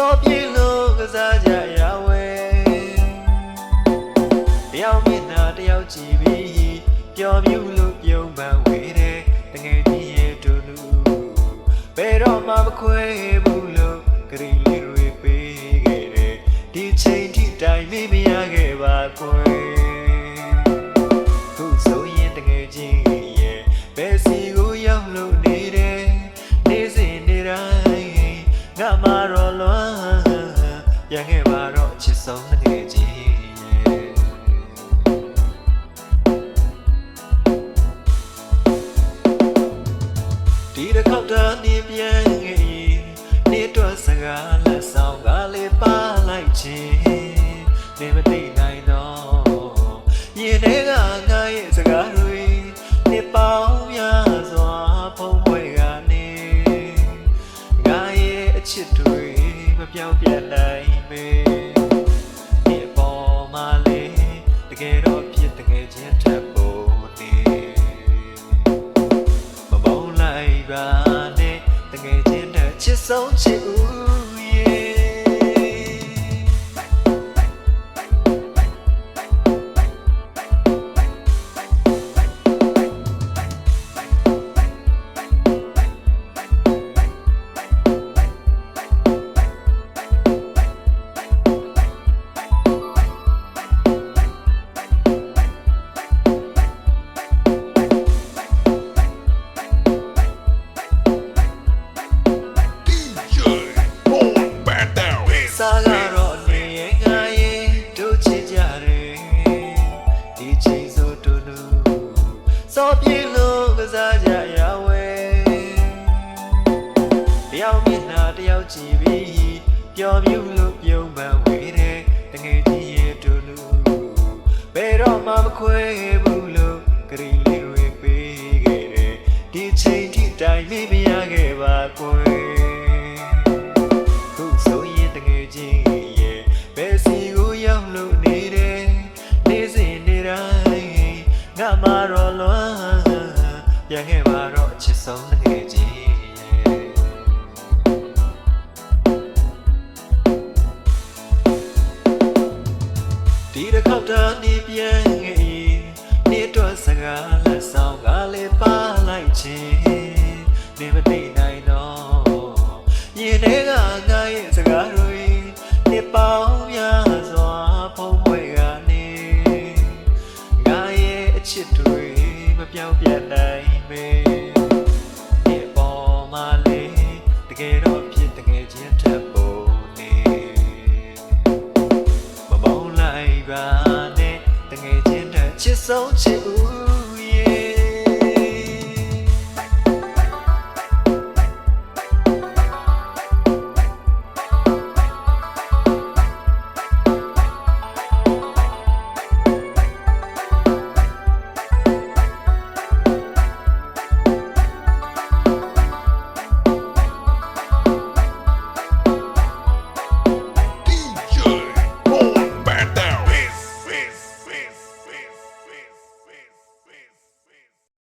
စောပြေလို့ကစားကြရဝဲတယောက်မိသားတယောက်ကြည့်ပြီးပျော်ပြူလို့ပြုံးပန်းဝေတယ်တငယ်ကြီးရဲ့တူလူဘယ်တော့မှမခွဲဘူးလို့ဂရီလေးတွေပေးခဲ့တယ်ဒီချိန်ထိတိုင်မိမရခဲ့ပါကွယ်ခုဆိုရင်တငယ်ကြီးရဲ့ဘယ်စီကိုရောက်လို့နေတယ်နေစဉ်နေတိုင်းငါမှာ ချစ်ဆုံးတငယ်ချင်းရဲ့ဒီတစ်ခေါက်တည်းနေပြန်ခဲ့နေတော့စကားလက်ဆောင်ကလေးပါလိုက်ခြင်းနေမသိနိုင်တော့ရင်ထဲကငါရဲ့စကားတွေနေပေါင်းများစွာဖုံးပွဲကနေငါရဲ့အချစ်တွေမ ပြောင်းပြန်နိုင်မေဒီအပေါ်မှာလေတကယ်တော့ဖြစ်တကယ်ချင်းထပ်ဖို့နေမဘုံလိုက်ပါနဲ့တကယ်ချင်းတဲ့ချစ်ဆုံးချစ်ဦး နှာတယောက်ကြည့်ပြီးပျော်မြူလို့ပြုံးပန်းဝေးတယ်တငယ်ချင်းရဲ့တူလူဘယ်တော့မှမခွဲဘူးလို့ဂရီလေးတွေပေးခဲ့တယ်ဒီချိန်ထိတိုင်မေးမရခဲ့ပါကွယ်ခုဆိုရင်တကယ်ချင်းရဲ့ဘယ်စီကိုရောက်လို့နေတယ်နေစဉ်နေတိုင်းငါမတော်လွမ်းပြန်ခဲ့ပါတော့ချစ်ဆုံး ရင်ထဲကငါရဲ့စကားတွေနေပေါင်းများစွာဖုံးပွဲကနေငါရဲ့အချစ်တွေမပြောင်းပြန်နိုင်မေဒီပေါ်မှာလေတကယ်တော့ဖြစ်တကယ်ချင်းထပ်ဖို့နေမမောင်းလိုက်ပါနဲ့တကယ်ချင်းထပ်ချစ်ဆုံးချစ်ဦး